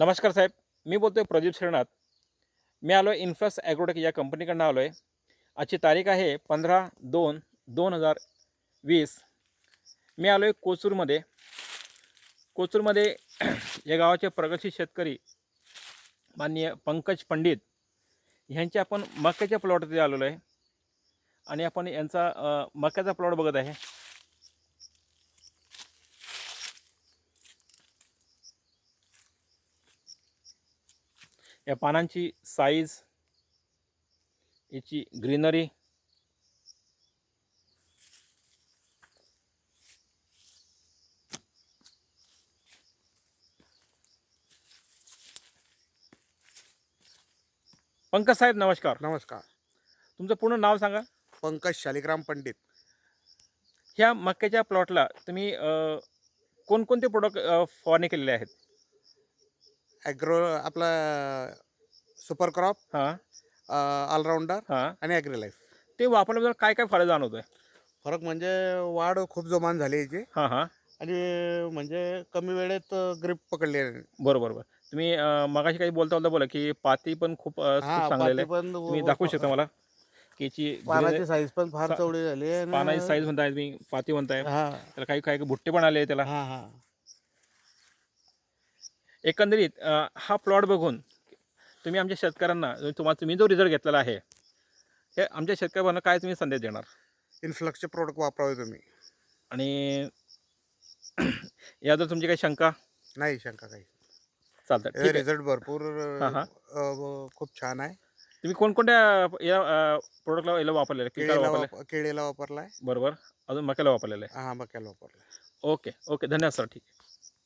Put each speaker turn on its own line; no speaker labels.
नमस्कार साहेब मी बोलतो आहे प्रदीप श्रीनाथ. मी आलो आहे इन्फ्लस ॲग्रोटेक या कंपनीकडनं आलो आहे आजची तारीख आहे पंधरा दोन दोन हजार वीस. मी आलो आहे कोचूरमध्ये. कोचूरमध्ये या गावाचे प्रगतशील शेतकरी माननीय पंकज पंडित ह्यांचे आपण मक्याच्या प्लॉटमध्ये आलेलो आहे. आणि आपण यांचा मक्याचा प्लॉट बघत आहे. या पानांची साईज याची ग्रीनरी पंकज साहेब नमस्कार.
नमस्कार.
तुमचं पूर्ण नाव सांगा.
पंकज शालिग्राम पंडित.
ह्या मक्याच्या प्लॉटला तुम्ही अ, कोणकोणते प्रोडक्ट फवारणी केलेले आहेत?
ॲग्रो आपला सुपर क्रॉप
हां
ऑलराऊंडर
हां.
आणि ॲग्री लाईफ
ते वापरल्याबद्दल काय काय फायदा जाणवतो आहे
फरक म्हणजे वाढ खूप जोमान झाली याची.
हां हां.
आणि म्हणजे कमी वेळेत ग्रीप पकडली.
बरोबर बरोबर. तुम्ही अ, मगाशी काही बोलता बोलता बोला की पाती पण खूप अ, खूप चांगलेलं
पाती
आहे.
पण
तुम्ही दाखवू शकता मला? की याची
पानाची साईज पण फार चवडी झाली आहे आणि-
पानाची साईज म्हणताय तुम्ही पाती म्हणताय.
हा.
त्याला काही काही भुट्टे पण आले त्याला.
हा हा.
एकंदरीत हा प्लॉट बघून तुम्ही आमच्या शेतकऱ्यांना तुम्हाला तुम्ही जो रिझल्ट घेतलेला आहे हे आमच्या शेतकऱ्यांना काय तुम्ही संदेश देणार?
इन्फ्लक्सचे प्रोडक्ट वापरावे तुम्ही.
आणि याबद्दल तुमची काही शंका?
नाही शंका काही.
चालतात आहे.
रिझल्ट भरपूर खूप छान आहे.
तुम्ही कोणकोणत्या या प्रोडक्टला याला वापरलेलं आहे? पिकाला
केळीला
वापरले
वाप- केळीला वापरलाय.
बरोबर. अजून मक्याला वापरलेलं आहे?
हा मक्याला वापरलाय.
Okay okay. धन्यवाद सर. ठीक आहे.